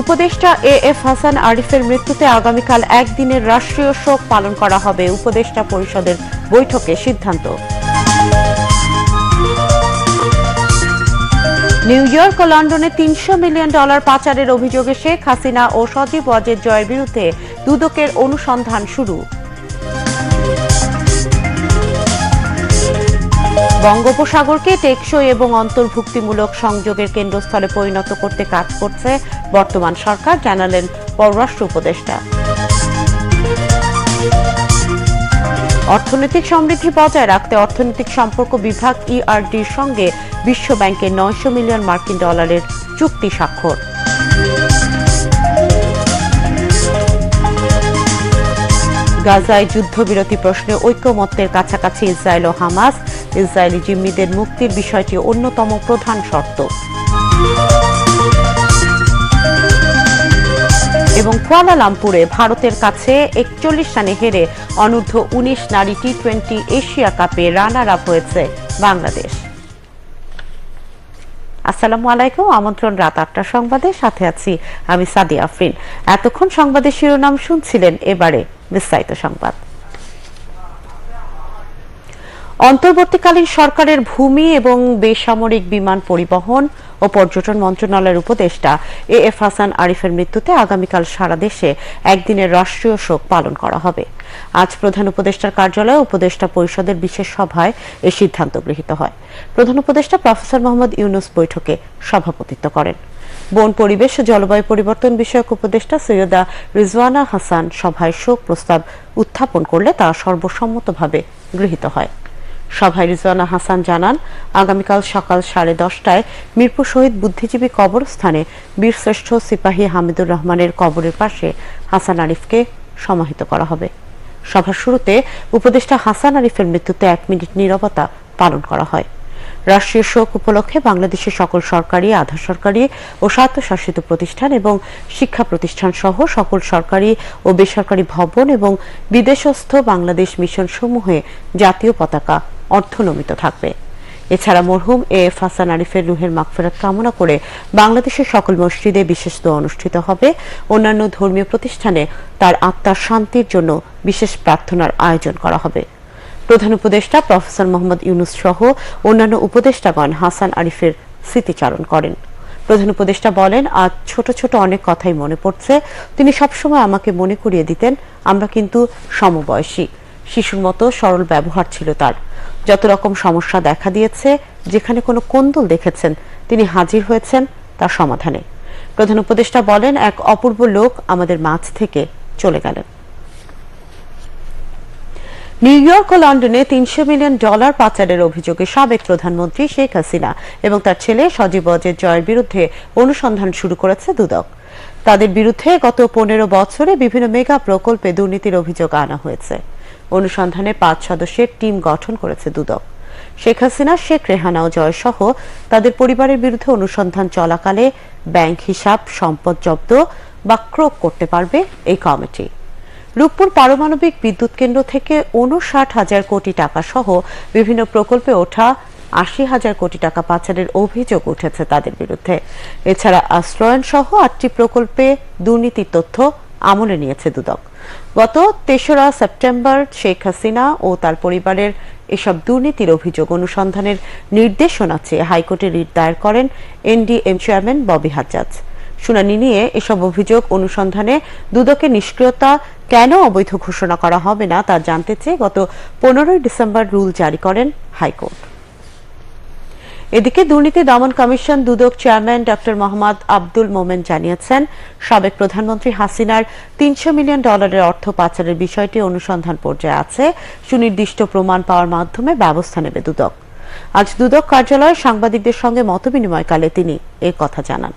উপদেষ্টা A F Hasan আরিফের মৃত্যুতে আগামীকাল একদিনের রাষ্ট্রীয় শোক পালন করা হবে উপদেষ্টা পরিষদের বৈঠকে সিদ্ধান্ত। নিউ ইয়র্ক ও লন্ডনে তিনশো মিলিয়ন ডলার পাচারের অভিযোগে শেখ হাসিনা ও সজীব ওয়াজেদ জয়ের বিরুদ্ধে দুদকের অনুসন্ধান শুরু। বঙ্গোপসাগরকে টেকসই এবং অন্তর্ভুক্তিমূলক সংযোগের কেন্দ্রস্থলে পরিণত করতে কাজ করছে বর্তমান সরকার, জানালেন পররাষ্ট্র উপদেষ্টা। অর্থনৈতিক সমৃদ্ধি বজায় রাখতে অর্থনৈতিক সম্পর্ক বিভাগ ইআরডির সঙ্গে বিশ্ব ব্যাংকের নয়শো মিলিয়ন মার্কিন ডলারের চুক্তি স্বাক্ষর। গাজায় যুদ্ধবিরতি প্রশ্নে ঐক্যমত্যের কাছাকাছি ইসরায়েল ও হামাস ইসরায়েলি জিম্মিদের মুক্তির বিষয়টি অন্যতম প্রধান শর্ত। এবং কুয়ালালামপুরে ভারতের কাছে একচল্লিশ রানে হেরে অনূর্ধ্ব উনিশ নারী টি টোয়েন্টি এশিয়া কাপে রানার আপ হয়েছে বাংলাদেশ। আসসালামু আলাইকুম, আমন্ত্রণ রাত আটটার সংবাদে। সাথে আছি আমি সাদি আফরিন। এতক্ষণ সংবাদের শিরোনাম শুনছিলেন এবারে বিস্তারিত সংবাদ। অন্তর্বর্তীকালীন সরকারের ভূমি এবং বেসামরিক বিমান পরিবহন ও পর্যটন মন্ত্রণালয়ের উপদেষ্টা এ এফ হাসান আরিফের মৃত্যুতে আগামীকাল সারা দেশে একদিনের রাষ্ট্রীয় শোক পালন করা হবে। আজ প্রধান উপদেষ্টার কার্যালয়ে উপদেষ্টা পরিষদের বিশেষ সভায় এ সিদ্ধান্ত গৃহীত হয়। প্রধান উপদেষ্টা প্রফেসর মোহাম্মদ ইউনুস বৈঠকে সভাপতিত্ব করেন। বন পরিবেশ ও জলবায়ু পরিবর্তন বিষয়ক উপদেষ্টা সৈয়দা রিজওয়ানা হাসান সভায় শোক প্রস্তাব উত্থাপন করলে তা সর্বসম্মতভাবে গৃহীত হয়। সভায় রিজওয়ানা হাসান জানান, আগামীকাল সকাল সাড়ে দশটায় মিরপুর শহীদ বুদ্ধিজীবী কবরস্থানে বীরশ্রেষ্ঠ সিপাহী হামিদুর রহমানের কবরের পাশে হাসান আরিফকে সমাহিত করা হবে। সভার শুরুতে উপদেষ্টা হাসান আরিফের মৃত্যুতে এক মিনিট নিরবতা পালন করা হয়। রাষ্ট্রীয় শোক উপলক্ষে বাংলাদেশের সকল সরকারি, আধা সরকারি ও স্বায়ত্তশাসিত প্রতিষ্ঠান এবং শিক্ষা প্রতিষ্ঠান সহ সকল সরকারি ও বেসরকারি ভবন এবং বিদেশস্থ বাংলাদেশ মিশন সমূহে জাতীয় পতাকা অর্ধনমিত থাকবে। এছাড়া মরহুম এ এফ হাসান আরিফের রুহের মাগফেরাত কামনা করে বাংলাদেশের সকল মসজিদে বিশেষ দোয়া অনুষ্ঠিত হবে। অন্যান্য ধর্মীয় প্রতিষ্ঠানে তার আত্মার শান্তির জন্য বিশেষ প্রার্থনার আয়োজন করা হবে। প্রধান উপদেষ্টা প্রফেসর মোহাম্মদ ইউনুস সহ অন্যান্য উপদেষ্টাগণ হাসান আরিফের স্মৃতিচারণ করেন। প্রধান উপদেষ্টা বলেন, আজ ছোট ছোট অনেক কথাই মনে পড়ছে। তিনি সবসময় আমাকে মনে করিয়ে দিতেন, আমরা কিন্তু সমবয়সী। শিশুর মতো সরল ব্যবহার ছিল তার। যত রকম সমস্যা দেখা দিয়েছে, যেখানে কোনো কোন্দল দেখেছেন, তিনি হাজির হয়েছেন তার সমাধানে। প্রধান উপদেষ্টা বলেন, এক অপূর্ব লোক আমাদের মাঝ থেকে চলে গেলেন। নিউ ইয়র্ক ও লন্ডনে তিনশো মিলিয়ন ডলার পাচারের অভিযোগে সাবেক প্রধানমন্ত্রী শেখ হাসিনা এবং তার ছেলে সজীব অজের জয়ের বিরুদ্ধে অনুসন্ধান শুরু করেছে দুদক। তাদের বিরুদ্ধে গত পনেরো বছরে বিভিন্ন মেগা প্রকল্পে দুর্নীতির অভিযোগ আনা হয়েছে। অনুসন্ধানে পাঁচ সদস্যের টিম গঠন করেছে দুদক। শেখ হাসিনা, শেখ রেহানা ও জয় সহ তাদের পরিবারের বিরুদ্ধে অনুসন্ধান চলাকালে ব্যাংক হিসাব, সম্পদ জব্দ বা ক্রোক করতে পারবে এই কমিটি। রূপপুর পারমাণবিক বিদ্যুৎ কেন্দ্র থেকে উনষাট হাজার কোটি টাকা সহ বিভিন্ন প্রকল্পে ওঠা আশি হাজার কোটি টাকা পাচারের অভিযোগ উঠেছে তাদের বিরুদ্ধে। এছাড়া আশ্রয়ন সহ আটটি প্রকল্পে দুর্নীতির তথ্য আমলে নিয়েছে দুদক। গত তেসরা সেপ্টেম্বর শেখ হাসিনা ও তার পরিবারের এসব দুর্নীতির অভিযোগ অনুসন্ধানের নির্দেশনা চেয়ে হাইকোর্টে রিট দায়ের করেন এনডিএম চেয়ারম্যান ববি হাজ্জাজ। শুনানি নিয়ে এসব অভিযোগ অনুসন্ধানে দুদকের নিষ্ক্রিয়তা কেন অবৈধ ঘোষণা করা হবে না তা জানতে চেয়ে গত পনেরোই ডিসেম্বর রুল জারি করেন হাইকোর্ট। এদিকে দুর্নীতি দমন commission Dudak chairman doctor Mohammad Abdul Momen জানিয়েছেন, সাবেক প্রধানমন্ত্রী হাসিনার তিনশো মিলিয়ন ডলারের অর্থ পাচারের বিষয়টি অনুসন্ধান পর্যায়ে আছে। সুনির্দিষ্ট প্রমাণ পাওয়ার মাধ্যমে ব্যবস্থা নেবে দুদক। আজ দুদক কার্যালয়ে সাংবাদিকদের সঙ্গে মতবিনিময়কালে তিনি এ কথা জানান।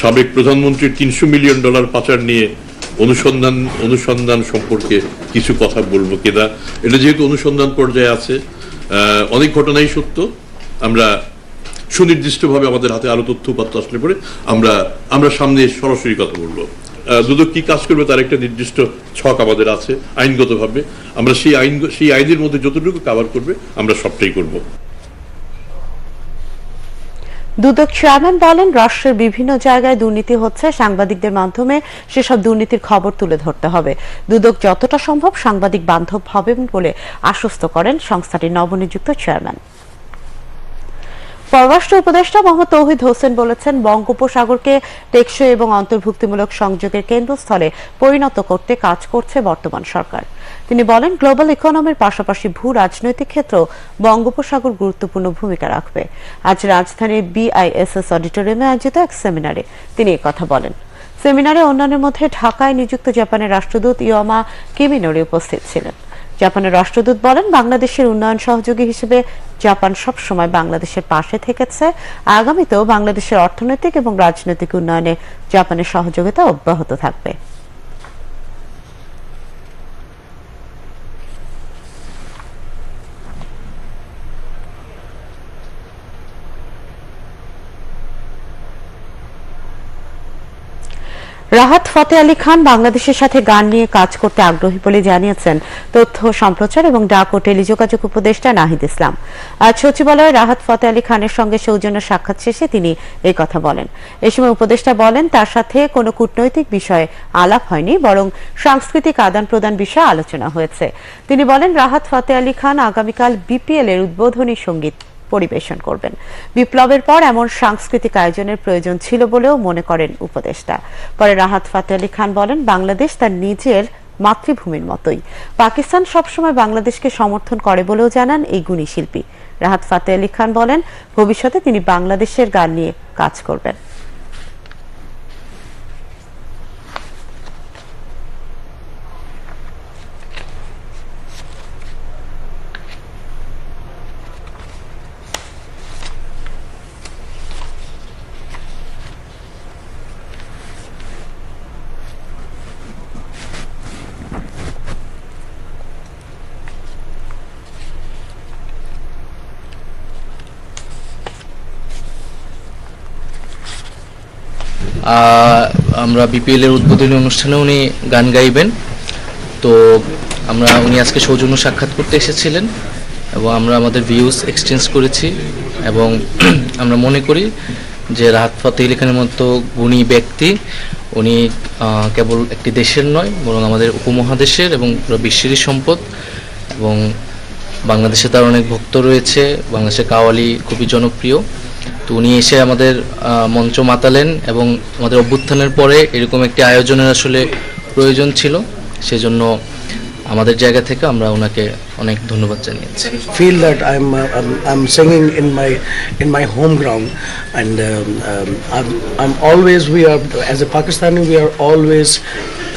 সাবেক প্রধানমন্ত্রীর তিনশো মিলিয়ন ডলার পাচার নিয়ে অনুসন্ধান অনুসন্ধান সম্পর্কে কিছু কথা বলব কেদা। এটা যেহেতু অনুসন্ধান পর্যায়ে আছে অনেক ঘটনাই সত্য। আমরা সুনির্দিষ্টভাবে আমাদের হাতে আরও তথ্য উপাত্ত আসলে পরে আমরা আমরা সামনে সরাসরি কথা বলব। দুদক কি কাজ করবে তার একটা নির্দিষ্ট ছক আমাদের আছে, আইনগতভাবে। আমরা সেই আইন, সেই আইনের মধ্যে যতটুকু কাভার করবে, আমরা সবটাই করব। দুদক চেয়ারম্যান বলেন, রাষ্ট্রের বিভিন্ন জায়গায় দুর্নীতি হচ্ছে, সাংবাদিকদের মাধ্যমে সেসব দুর্নীতির খবর তুলে ধরতে হবে। দুদক যতটা সম্ভব সাংবাদিক বান্ধব হবে বলে আশ্বস্ত করেন সংস্থাটির নবনিযুক্ত চেয়ারম্যান। পররাষ্ট্র উপদেষ্টা মোহাম্মদ তৌহিদ হোসেন বলেছেন, বঙ্গোপসাগরকে টেকসই এবং অন্তর্ভুক্তিমূলক সংযোগের কেন্দ্রস্থলে পরিণত করতে কাজ করছে বর্তমান সরকার। তিনি বলেন গ্লোবাল ইকোনমির পাশাপাশি ভূ রাজনৈতিক ক্ষেত্রেও বঙ্গোপসাগর গুরুত্বপূর্ণ ভূমিকা রাখবে। আজ রাজধানীর বিআইএসএস অডিটোরিয়ামে আয়োজিত এক সেমিনারে তিনি কথা বলেন। সেমিনারে অন্যান্যের মধ্যে ঢাকায় নিযুক্ত জাপানের রাষ্ট্রদূত ইয়মা কিমিনোরি উপস্থিত ছিলেন। জাপানের রাষ্ট্রদূত বলেন, বাংলাদেশের উন্নয়ন সহযোগী হিসেবে জাপান সবসময় বাংলাদেশের পাশে থেকেছে। আগামীতেও বাংলাদেশের অর্থনৈতিক এবং রাজনৈতিক উন্নয়নে জাপানের সহযোগিতা অব্যাহত থাকবে। রাহাত ফতে আলী খান বাংলাদেশের সাথে গান নিয়ে কাজ করতে আগ্রহী বলে জানিয়েছেন তথ্য সম্প্রচার এবং ডাক ও টেলিযোগাযোগ উপদেষ্টা নাহিদ ইসলাম। আজ সচিবালয়ে রাহাত ফতে আলী খানের সঙ্গে সৌজন্য সাক্ষাৎ শেষে তিনি এই কথা বলেন। এ সময় উপদেষ্টা বলেন, তার সাথে কোনো কূটনৈতিক বিষয়ে আলাপ হয়নি, বরং সাংস্কৃতিক আদান প্রদান বিষয়ে আলোচনা হয়েছে। তিনি বলেন, রাহাত ফতে আলী খান আগামীকাল বিপিএল এর উদ্বোধনী সংগীত পরিবেশন করবেন। বিপ্লবের পর এমন সাংস্কৃতিক আয়োজনের প্রয়োজন ছিল বলেও মনে করেন উপদেষ্টা। পরে রাহাত ফাতে আলী খান বলেন, বাংলাদেশ তার নিজের মাতৃভূমির মতোই। পাকিস্তান সবসময় বাংলাদেশকে সমর্থন করে বলেও জানান এই গুণী শিল্পী। রাহাত ফাতে আলী খান বলেন, ভবিষ্যতে তিনি বাংলাদেশের গান নিয়ে কাজ করবেন। আমরা বিপিএল এর উদ্বোধনী অনুষ্ঠানে উনি গান গাইবেন। তো আমরা, উনি আজকে সৌজন্য সাক্ষাৎ করতে এসেছিলেন এবং আমরা আমাদের ভিউজ এক্সচেঞ্জ করেছি এবং আমরা মনে করি যে রাহাত ফতে আলী খানের মতো গুণী ব্যক্তি, উনি কেবল একটি দেশের নয়, বরং আমাদের উপমহাদেশের এবং পুরো বিশ্বেরই সম্পদ এবং বাংলাদেশে তার অনেক ভক্ত রয়েছে, বাংলাদেশের কাওয়ালি খুবই জনপ্রিয়। তো উনি এসে আমাদের মঞ্চ মাতালেন এবং আমাদের অভ্যুত্থানের পরে এরকম একটি আয়োজনের আসলে প্রয়োজন ছিল। সেজন্য আমাদের জায়গা থেকে আমরা ওনাকে অনেক ধন্যবাদ জানিয়েছি। Feel that I am in my in my home ground, and um, um, I'm I'm always we are as a Pakistani we are always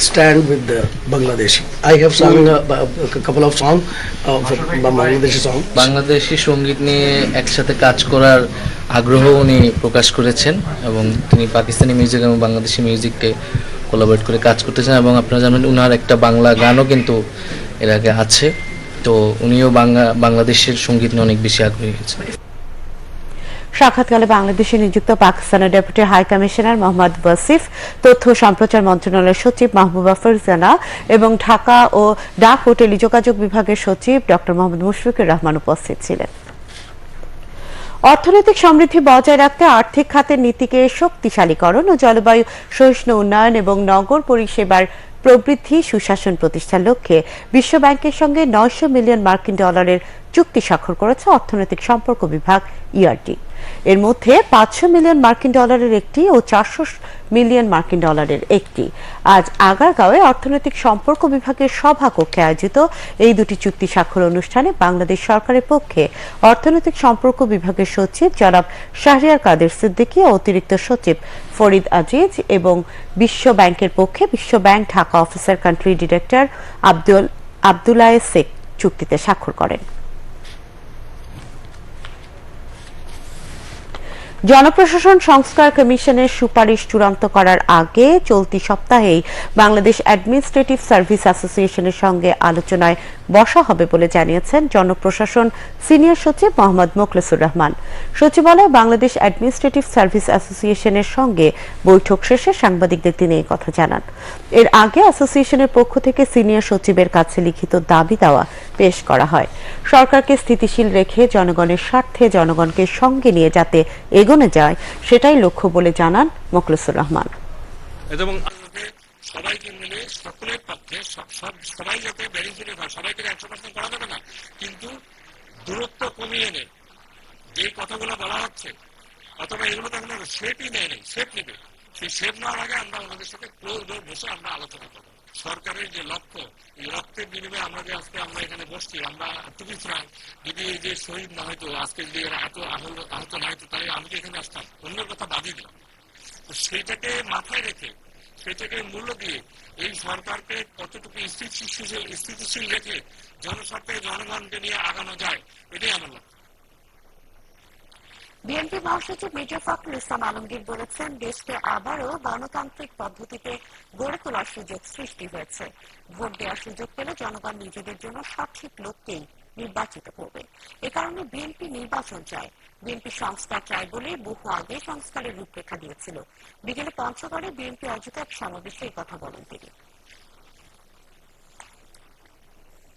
stand with the Bangladeshi. I have sung a, a couple of songs of Bangladeshi song. Bangladeshi সংগীত নিয়ে একসাথে কাজ করার আগ্রহ উনি প্রকাশ করেছেন এবং তিনি পাকিস্তানি মিউজিক এবং বাংলাদেশি মিউজিককে কোলাবরেট করে কাজ করতেছেন এবং আপনারা জানেন উনার একটা বাংলা গানও কিন্তু এর আগে আছে তো উনিও বাংলা বাংলাদেশের সংগীত নিয়ে অনেক বেশি আগ্রহী হয়েছেন সাক্ষাৎকালে বাংলাদেশে নিযুক্ত পাকিস্তানের deputy high commissioner Mohammad Wasif, তথ্য সম্প্রচার মন্ত্রণালয়ের সচিব মাহবুবা ফরজানা এবং ঢাকা ও ডাক ও টেলিযোগাযোগ বিভাগের সচিব ডক্টর মোহাম্মদ মুশফিকুর রহমান উপস্থিত ছিলেন। অর্থনৈতিক সমৃদ্ধি বজায় রাখতে আর্থিক খাতের নীতিকে শক্তিশালীকরণ ও জলবায়ু সহিষ্ণু উন্নয়ন এবং নগর পরিষেবার প্রবৃদ্ধি সুশাসন প্রতিষ্ঠার লক্ষ্যে বিশ্ব ব্যাংকের সঙ্গে নয়শো মিলিয়ন মার্কিন ডলারের চুক্তি স্বাক্ষর করেছে অর্থনৈতিক সম্পর্ক বিভাগ ইআরটি এর মধ্যে পাঁচশো মিলিয়ন মার্কিন ডলারের একটি ও চারশো মিলিয়ন মার্কিন ডলারের একটি। আজ আগারগাঁওয়ে অর্থনৈতিক সম্পর্ক বিভাগের সভাকক্ষে আয়োজিত এই দুটি চুক্তি স্বাক্ষর অনুষ্ঠানে বাংলাদেশ সরকারের পক্ষে অর্থনৈতিক সম্পর্ক বিভাগের সচিব জনাব শাহরিয়ার কাদের সিদ্দিকী ও অতিরিক্ত সচিব ফরিদ আজিজ এবং বিশ্ব ব্যাংকের পক্ষে বিশ্ব bank Dhaka officer country director Abdul Abdullah Sheikh চুক্তিতে স্বাক্ষর করেন। জনপ্রশাসন সংস্কার কমিশনের সুপারিশ চূড়ান্ত করার আগে চলতি সপ্তাহেই বাংলাদেশ অ্যাডমিনিস্ট্রেটিভ সার্ভিস অ্যাসোসিয়েশনের সঙ্গে আলোচনায় বসা হবে বলে জানিয়েছেন জনপ্রশাসন সিনিয়র সচিব মোহাম্মদ মোখলেসুর রহমান। সচিবালয়ে বাংলাদেশ অ্যাডমিনিস্ট্রেটিভ সার্ভিস অ্যাসোসিয়েশনের সঙ্গে বৈঠক শেষে সাংবাদিকদের তিনি এই কথা জানান। এর আগে অ্যাসোসিয়েশনের পক্ষ থেকে সিনিয়র সচিবের কাছে লিখিত দাবি দেওয়া পেশ করা হয়। সরকারকে স্থিতিশীল রেখে জনগণের স্বার্থে জনগণকে সঙ্গে নিয়ে যাতে এগোনো যায়, সেটাই লক্ষ্য বলে জানান মোখলেসুর রহমান। এবং সবাইকে মিলে সকলের পক্ষে সব- সব সবাই যাতে বেনিফিটেড হয় সবাইকে একশো পার্সেন্ট করা যাবে না। কিন্তু দূরত্ব কমিয়ে এনে যে কথাগুলো বলা হচ্ছে, অথবা এগুলো তো এখন শেপই নেয় নেই শেপ নেবে সেই শেপ নেওয়ার আগে আমরা ওনাদের সাথে ক্লোজ ডোর বসে আমরা আলোচনা করব। সরকারের যে লক্ষ্য, এই রক্তের বিনিময়ে আমরা যে আজকে আমরা এখানে বসছি। আমরা টুপি ফ্রাই যদি এই যে শহীদ না হয়তো আজকে যদি এরা এত আহত না হয়তো তাহলে আমি এখানে আসতাম, অন্যের কথা বাদই দিলাম। তো সেইটাকে মাথায় রেখে সেটাকে মূল্য দিয়ে এই সরকারকে কতটুকু স্থিতিশীল স্থিতিশীল রেখে জনস্বার্থে জনগণকে নিয়ে আগানো যায়, এটাই আমার লক্ষ্য। বিএনপি মহাসচিব মির্জা ফখরুল ইসলাম আলমগীর বলেছেন, দেশকে আবারও গণতান্ত্রিক পদ্ধতিতে গড়ে তোলার সুযোগ সৃষ্টি হয়েছে। ভোট দেওয়ার সুযোগ পেলে জনগণ নিজেদের জন্য সঠিক লোককেই নির্বাচিত করবে। এ কারণে বিএনপি নির্বাচন চায়। বিএনপি সংস্কার চায় বলে বহু আগে সংস্কারের রূপরেখা দিয়েছিল। বিকেলে পঞ্চগড়ে বিএনপি আয়োজিত এক সমাবেশে এই কথা বলেন তিনি।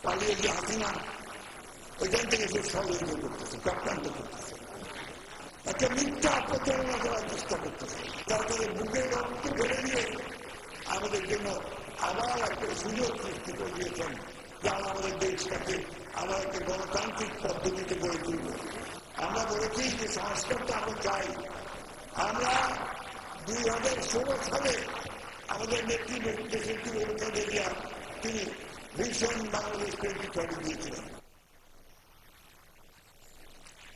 পালিয়ে যে হাসিনা ওইখান থেকে সে ষড়যন্ত্র করতেছে, চক্রান্ত করতেছে। একটা মিথ্যা প্রচারণা করার চেষ্টা করতেছে। তারপরে বুকের রক্ত ধরে দিয়ে আমাদের জন্য আবার একটা সুযোগ সৃষ্টি করে দিয়েছেন যে আমরা আমাদের দেশটাকে আবার একটা গণতান্ত্রিক পদ্ধতিতে গড়ে তুলব। আমরা বলেছি যে সংস্কারটা আমরা চাই। আমরা দুই হাজার ষোলো সালে আমাদের নেত্রী দেশের কি ভূমিকা তিনি ভীষণ বাংলাদেশ টোয়েন্টি টোয়েন্টি দিয়েছিলেন।